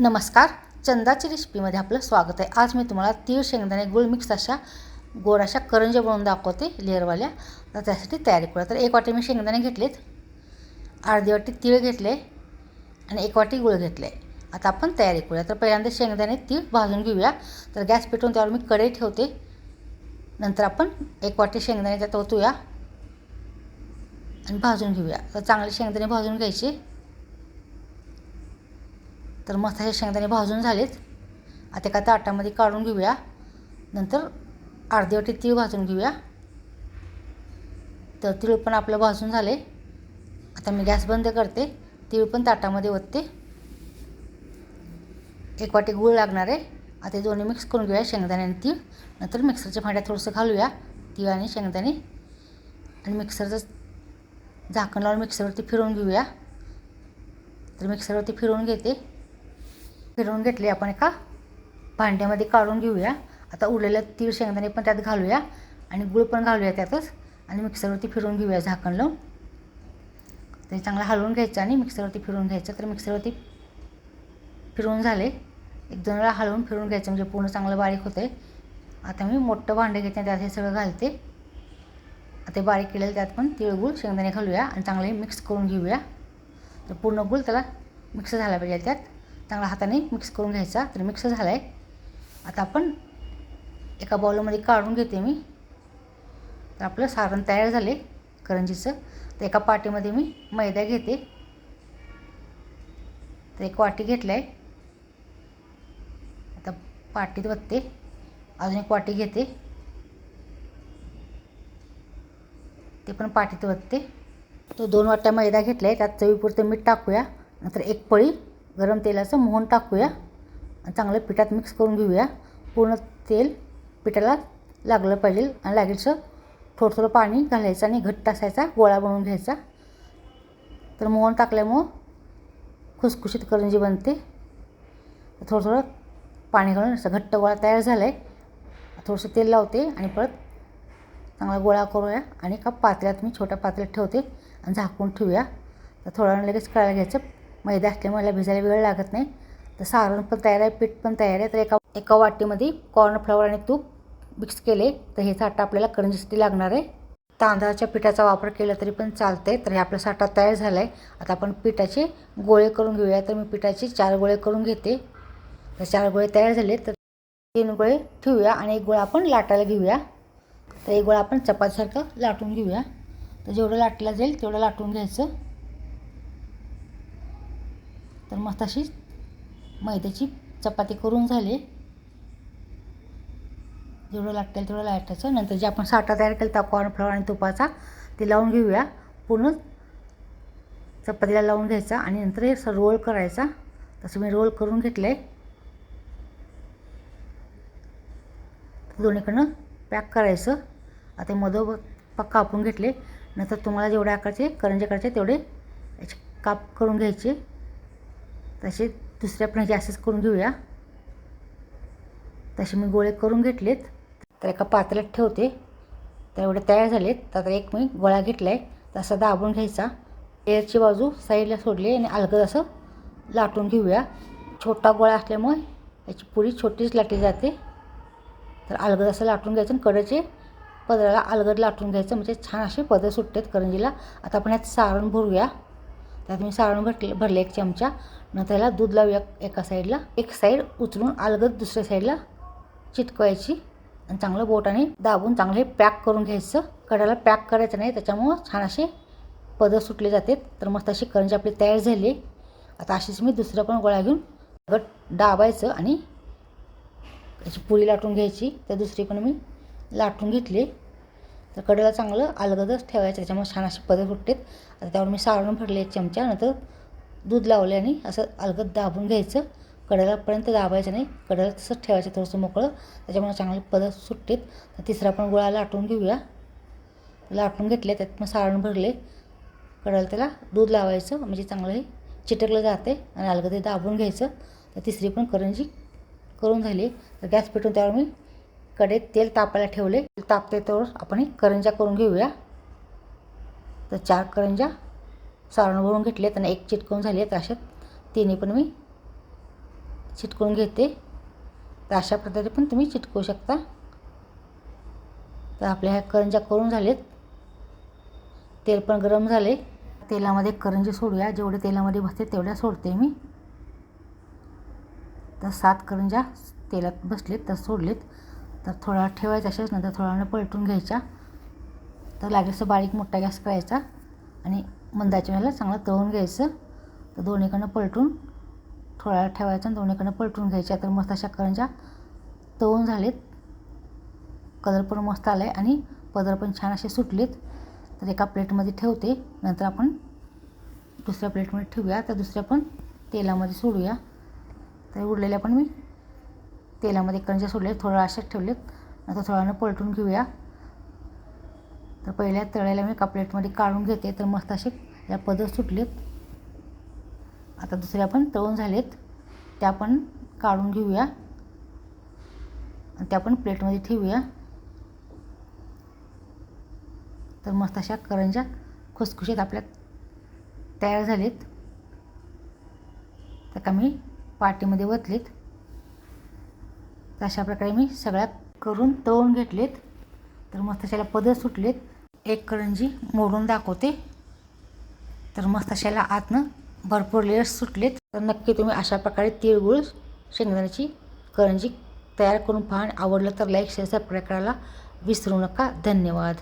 नमस्कार चंदाची रेसिपीमध्ये आपलं स्वागत आहे. आज मी तुम्हाला तीळ शेंगदाणे गुळ मिक्स अशा गोड अशा करंज्या बनवून दाखवते लेअरवाल्या. तर त्यासाठी तयारी करूया. तर एक वाटी मी शेंगदाणे घेतलेत अर्धी वाटी तीळ घेतले आणि एक वाटी गुळ घेतले. आता आपण तयारी करूया. तर पहिल्यांदा शेंगदाणे तीळ भाजून घेऊया. तर गॅस पेटवून त्यावर मी कढई ठेवते. नंतर आपण एक वाटी शेंगदाणे त्यात ओतूया आणि भाजून घेऊया. तर चांगले शेंगदाणे भाजून घ्यायचे. तर मसाले शेंगदाणे भाजून झालेत. आता एका ताटामध्ये काढून घेऊया. नंतर अर्धी वाटी तीळ भाजून घेऊया. तर तीळ पण आपलं भाजून झाले. आता मी गॅस बंद करते. तीळ पण ताटामध्ये ओतते. एक वाटी गूळ लागणार आहे. आता दोन्ही मिक्स करून घेऊया शेंगदाणे आणि तीळ. नंतर मिक्सरच्या भांड्यात थोडंसं घालूया. तीळ आणि शेंगदाणे. आणि मिक्सरचं झाकण लावून मिक्सरवरती फिरवून घेऊया. तर मिक्सरवरती फिरवून घेते. फिरवून घेतली आपण एका भांड्यामध्ये काढून घेऊया. आता उरलेल्या तीळ शेंगदाणे पण त्यात घालूया आणि गूळ पण घालूया त्यातच आणि मिक्सरवरती फिरवून घेऊया झाकण लावून. ते चांगलं हलवून घ्यायचं आणि मिक्सरवरती फिरवून घ्यायचं. तर मिक्सरवरती फिरवून झाले. एक दोन वेळा हलवून फिरवून घ्यायचं म्हणजे पूर्ण चांगलं बारीक होते आता मी मोठं भांडं घेते त्यात हे सगळं घालते. आता बारीक केलेलं त्यात पण तिळगुळ शेंगदाणे घालूया आणि चांगले मिक्स करून घेऊया. तर पूर्ण गुळ त्याला मिक्स झाला पाहिजे त्यात. चांगला हाताने मिक्स करून घ्यायचा. तर मिक्स झाला आहे आता आपण एका बाउलमध्ये काढून घेते मी. तर आपलं सारण तयार झाले करंजीचं. तर एका पाटीमध्ये मी मैदा घेते. तर एक वाटी घेतलं आहे आता पाटीत बघते अजून एक वाटी घेते. ते पण पाटीत बघते तो दोन वाट्या मैदा घेतला आहे त्यात चवीपुरतं मीठ टाकूया. नंतर एक पळी गरम तेलाचं मोहन टाकूया. आणि चांगलं पिठात मिक्स करून घेऊया. पूर्ण तेल पिठाला लागलं पाहिजे आणि लागेलचं थोडं थोडं पाणी घालायचं आणि घट्ट असायचा गोळा बनवून घ्यायचा. तर मोहन टाकल्यामुळं खुसखुशीत करंजी बनते. थोडं थोडं पाणी घालून असं घट्ट गोळा तयार झाला आहे थोडंसं तेल लावते आणि परत चांगला गोळा करूया आणि एका पातळ्यात मी छोट्या पातळ्यात ठेवते आणि झाकून ठेवूया. तर थोड्या वेळ लगेच कळायला घ्यायचं मैदा असल्यामुळे मला भिजायला वेळ लागत नाही. तर सारण पण तयार आहे पीठ पण तयार आहे. तर एका एका वाटीमध्ये कॉर्नफ्लॉवर आणि तूप मिक्स केले. तर हे साठा आपल्याला करंजीसाठी लागणार आहे. तांदळाच्या पिठाचा वापर केला तरी पण चालतं आहे तर हे आपला साठा तयार झाला आहे आता आपण पिठाचे गोळे करून घेऊया. तर मी पिठाचे चार गोळे करून घेते. तर चार गोळे तयार झाले तर तीन गोळे ठेवूया आणि एक गोळा आपण लाटायला घेऊया. तर एक गोळा आपण चपातीसारखं लाटून घेऊया. तर जेवढं लाटलं जाईल तेवढं लाटून घ्यायचं. तर मग अशी मैद्याची चपाती करून झाली. जेवढं लागतील तेवढं लाटायचं नंतर जे आपण साठा तयार केला त्या कॉर्नफ्लॉवर आणि तुपाचा ते लावून घेऊया. पूर्ण चपातीला लावून घ्यायचा आणि नंतर हे असं रोल करायचा. तसं मी रोल करून घेतलं आहे दोन्हीकडनं पॅक करायचं. आता मधो पक कापून घेतले. नंतर तुम्हाला जेवढे आकारचे करंजे करायचे तेवढे याचे काप करून घ्यायचे. तसे दुसऱ्या पण ह्याचे करून घेऊया. तसे मी गोळे करून घेतलेत. तर एका पातेल्यात ठेवते. तर एवढे तयार झालेत. तर एक मी गोळा घेतला आहे तसा दाबून घ्यायचा. एअरची बाजू साईडला सोडली आणि अलगद असं लाटून घेऊया. छोटा गोळा असल्यामुळे याची पुरी छोटीच लाटी जाते. तर अलगद असं लाटून घ्यायचं आणि कडेचे पदराला अलगद लाटून घ्यायचं. म्हणजे छान असे पदर सुटतात करंजीला. आता आपण यात सारण भरूया. त्यात मी सारण भरले भरले एक चमचा. न त्याला दूध लावूया एका साईडला. एक साईड उचलून अलगद दुसऱ्या साईडला चिटकवायची आणि चांगलं बोटाने दाबून चांगलं हे पॅक करून घ्यायचं. कडाला पॅक करायचं नाही त्याच्यामुळं छान असे पदर सुटले जातात. तर मस्त अशी करंजी आपली तयार झाली. आता अशीच मी दुसरं पण गोळा घेऊन गट दाबायचं आणि त्याची पुरी लाटून घ्यायची. तर दुसरी पण मी लाटून घेतली. तर कडेला चांगलं अलगदच ठेवायचं त्याच्यामुळे छान असे पदर फुटतात आता त्यावर मी सारण भरले एक चमचा नंतर दूध लावले आणि असं अलगद दाबून घ्यायचं. कडेलापर्यंत दाबायचं नाही कडेला तसंच ठेवायचं थोडंसं मोकळं त्याच्यामुळे चांगले पदर सुटतात तर तिसरा पण गोळा लाटून घेऊया. लाटून घेतले त्यात मग सारण भरले. कडेला त्याला दूध लावायचं म्हणजे चांगलं हे चिटकलं जाते आणि अलगद ते दाबून घ्यायचं. तर तिसरी पण करंजी करून झाली. तर गॅस पेटून त्यावर मी कडेत तेल तापायला ठेवले. तापते तर आपण करंजा करून घेऊया. तर चार करंजा सारण भरून घेतले त्यांना एक चिटकवून झाली तर अशात तिन्ही पण मी चिटकवून घेते. तर अशा प्रकारे पण तुम्ही चिटकवू शकता. तर आपल्या ह्या करंज्या करून झालेत. तेल पण गरम झाले. तेलामध्ये करंजी सोडूया. जेवढे तेलामध्ये बसते तेवढ्या सोडते मी. तर सात करंज्या तेलात बसलेत तर सोडलेत. तर थोडा ठेवायचा असेच नंतर थोडा वेळ पलटून घ्यायच्या तर लागेल असं बारीक मोठा गॅस करायचा आणि मंदाच्या वेळेला चांगला तळून घ्यायचं. तर दोन्हीकडनं पलटून थोडा वेळ ठेवायचा आणि दोन्हीकडनं पलटून घ्यायच्या तर मस्त अशा करंजा तळून झालेत. कलर पण मस्त आला आहे आणि पदर पण छान असे सुटलेत. तर एका प्लेटमध्ये ठेवते. नंतर आपण दुसऱ्या प्लेटमध्ये ठेवूया. तर दुसऱ्या पण तेलामध्ये सोडूया. तर उरलेल्या पण मी तेलामध्ये करंज्या सोडले थोडं अशाच ठेवलेत. आता थोड्या पलटून घेऊया. तर पहिल्या तळ्याला मी एका प्लेटमध्ये काढून घेते तर मस्त असे या पदर सुटलेत. आता दुसऱ्या पण तळून झालेत. त्या पण काढून घेऊया. आणि त्या पण प्लेटमध्ये ठेवूया. तर मस्त अशा करंजा खुसखुशीत आपल्या तयार झालेत. तर का मी पाटीमध्ये वतलेत. तर अशा प्रकारे मी सगळ्या करून तळून घेतलेत. तर मस्त अशाला पदर सुटलेत. एक करंजी मोडून दाखवते. तर मस्त अशाला आतनं भरपूर लेयर्स सुटलेत. तर नक्की तुम्ही अशा प्रकारे तिळगुळ शेंगदाण्याची करंजी तयार करून पहा. आणि आवडलं तर लाईक शेअर सबस्क्राईब करायला विसरू नका. धन्यवाद.